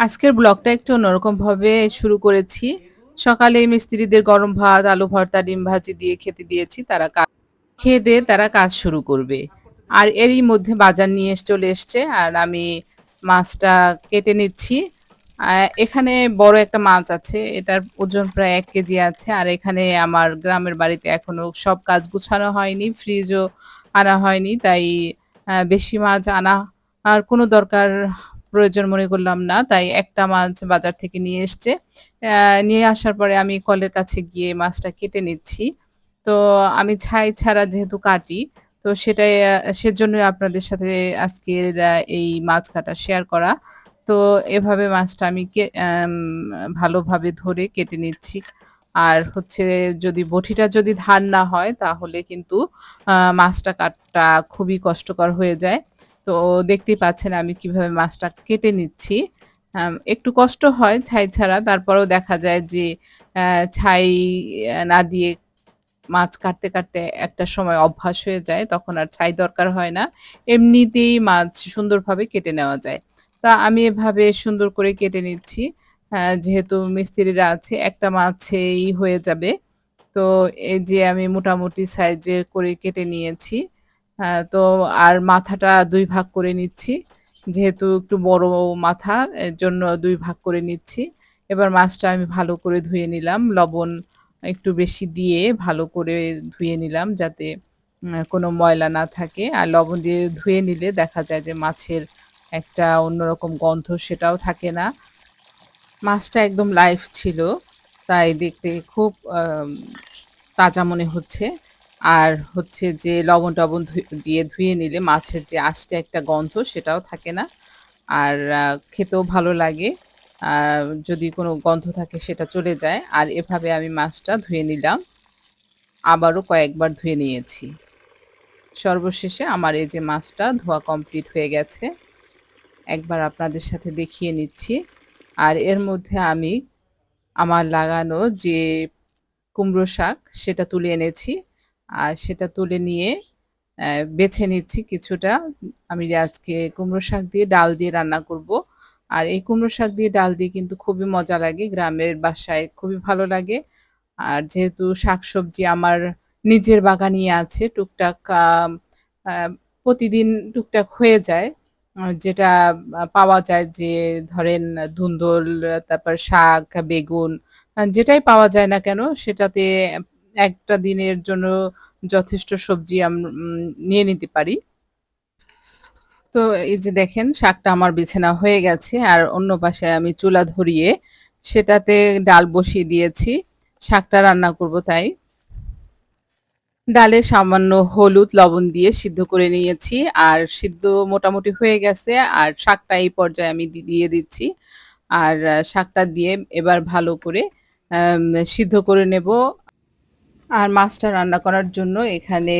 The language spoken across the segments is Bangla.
আজকের ব্লগটা একটু অন্যরকমভাবে শুরু করেছি। সকালে মিস্ত্রিদের গরম ভাত, আলু ভর্তা, ডিম ভাজি দিয়ে খেতে দিয়েছি। তারা কা খেয়ে দিয়ে তারা কাজ শুরু করবে। আর এরই মধ্যে বাজার নিয়ে চলে এসছে। আর আমি মাছটা কেটে নিচ্ছি। এখানে বড় একটা মাছ আছে। এটার ওজন প্রায় এক কেজি আছে। আর এখানে আমার গ্রামের বাড়িতে এখনও সব কাজ গুছানো হয়নি। ফ্রিজও আনা হয়নি। তাই বেশি মাছ আনা আর কোনো দরকার প্রয়োজন মনে করলাম না। তাই একটা মাছ বাজার থেকে নিয়ে এসছে। নিয়ে আসার পরে আমি কলের কাছে গিয়ে মাছটা কেটে নিচ্ছি। তো আমি ছাই ছাড়া যেহেতু কাটি, তো সেটাই আ সেজন্যই আপনাদের সাথে আজকের এই মাছ কাটা শেয়ার করা। তো এভাবে মাছটা আমি ভালোভাবে ধরে কেটে নিচ্ছি। আর হচ্ছে যদি বটিটা যদি ধার না হয় তাহলে কিন্তু মাছটা কাটটা খুবই কষ্টকর হয়ে যায়। তো দেখতেই পাচ্ছেন আমি কীভাবে মাছটা কেটে নিচ্ছি। একটু কষ্ট হয় ছাই ছাড়া। তারপরেও দেখা যায় যে ছাই না দিয়ে মাছ কাটতে, কাটতে একটা সময় অভ্যাস হয়ে যায়। তখন আর ছাই দরকার হয় না। এমনিতেই মাছ সুন্দরভাবে কেটে নেওয়া যায়। তা আমি এভাবে সুন্দর করে কেটে নিচ্ছি। যেহেতু মিস্ত্রিরা আছে একটা মাছেই হয়ে যাবে। তো এই যে আমি মোটামুটি সাইজে করে কেটে নিয়েছি। হ্যাঁ, তো আর মাথাটা দুই ভাগ করে নিচ্ছি। যেহেতু একটু বড় মাথা এর জন্য দুই ভাগ করে নিচ্ছি। এবার মাছটা আমি ভালো করে ধুয়ে নিলাম। লবণ একটু বেশি দিয়ে ভালো করে ধুয়ে নিলাম যাতে কোনো ময়লা না থাকে। আর লবণ দিয়ে ধুয়ে নিলে দেখা যায় যে মাছের একটা অন্যরকম গন্ধ সেটাও থাকে না। মাছটা একদম লাইভ ছিল। তাই দেখতে খুব তাজা মনে হচ্ছে। আর হচ্ছে যে লবণ-টবণ ধুই, দিয়ে ধুয়ে নিলে মাছের যে আষ্টে একটা গন্ধ সেটাও থাকে না। আর খেতেও ভালো লাগে। আর যদি কোনো গন্ধ থাকে সেটা চলে যায়। আর এভাবে আমি মাছটা ধুয়ে নিলাম। আবারও কয়েকবার ধুয়ে নিয়েছি। সর্বশেষে আমার এই যে মাছটা ধোয়া কমপ্লিট হয়ে গেছে। একবার আপনাদের সাথে দেখিয়ে নিচ্ছি। আর এর মধ্যে আমি আমার লাগানো যে কুমড়ো শাক সেটা তুলে এনেছি। আর সেটা তুলে নিয়ে বেছে নিচ্ছি কিছুটা। আমি আজকে কুমড়ো শাক দিয়ে ডাল দিয়ে রান্না করব। আর এই কুমড়ো শাক দিয়ে ডাল দিয়ে কিন্তু খুবই মজা লাগে। গ্রামের বাসায় খুবই ভালো লাগে। আর যেহেতু শাকসবজি আমার নিজের বাগানই আছে টুকটাক প্রতিদিন টুকটাক হয়ে যায়। যেটা পাওয়া যায় যে ধরেন ধুন্দল তারপর শাক, বেগুন যেটাই পাওয়া যায় না কেন সেটাতে একটা দিনের জন্য যথেষ্ট সবজি নিয়ে নিতে পারি। তো এই যে দেখেন শাকটা আমার বেছে নেওয়া হয়ে গেছে। আর অন্য পাশে আমি চুলা ধরিয়ে সেটাতে ডাল বসিয়ে দিয়েছি। শাকটা রান্না করব তাই। ডালে সামান্য হলুদ, লবণ দিয়ে সিদ্ধ করে নিয়েছি। আর সিদ্ধ মোটামুটি হয়ে গেছে। আর শাকটা এই পর্যায়ে আমি দিয়ে দিচ্ছি। আর শাকটা দিয়ে এবার ভালো করে সিদ্ধ করে নেব। আর মাছটা রান্না করার জন্য এখানে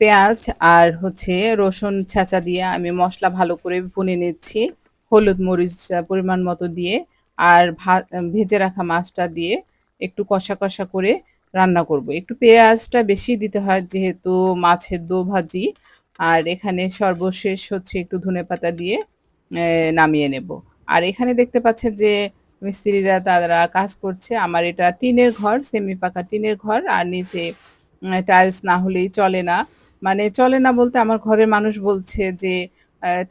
পেঁয়াজ আর হচ্ছে রসুন ছেঁচা দিয়ে আমি মশলা ভালো করে ভুনে নিচ্ছি। হলুদ, মরিচ পরিমাণ মতো দিয়ে আর ভেজে রাখা মাছটা দিয়ে একটু কষা, কষা করে রান্না করব। একটু পেঁয়াজটা বেশি দিতে হয় যেহেতু মাছের দো ভাজি। আর এখানে সর্বশেষ হচ্ছে একটু ধনেপাতা দিয়ে নামিয়ে নেব। আর এখানে দেখতে পাচ্ছেন যে মিস্ত্রিরা তারা কাজ করছে। আমার এটা টিনের ঘর, সেমি পাকা টিনের ঘর। আর নিচে টাইলস না হলেই চলে না। মানে চলে না বলতে আমার ঘরের মানুষ বলছে যে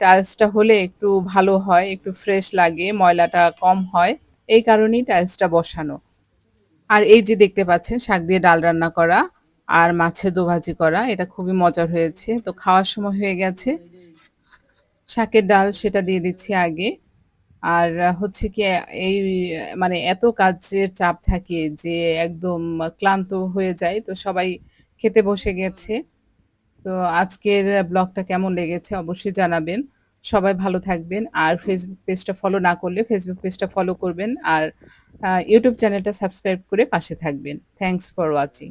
টাইলসটা হলে একটু ভালো হয়, একটু ফ্রেশ লাগে, ময়লাটা কম হয়। এই কারণেই টাইলসটা বসানো। আর এই যে দেখতে পাচ্ছেন শাক দিয়ে ডাল রান্না করা আর মাছের দোভাজি করা। এটা খুবই মজার হয়েছে। তো খাওয়ার সময় হয়ে গেছে। শাকের ডাল সেটা দিয়ে দিচ্ছি আগে। আর হচ্ছে কি, এই মানে এত কাজের চাপ থাকে যে একদম ক্লান্ত হয়ে যায়। তো সবাই খেতে বসে গেছে। তো আজকের ব্লগটা কেমন লেগেছে অবশ্যই জানাবেন। সবাই ভালো থাকবেন। আর ফেসবুক পেজটা ফলো না করলে ফেসবুক পেজটা ফলো করবেন। আর ইউটিউব চ্যানেলটা সাবস্ক্রাইব করে পাশে থাকবেন। Thanks for watching.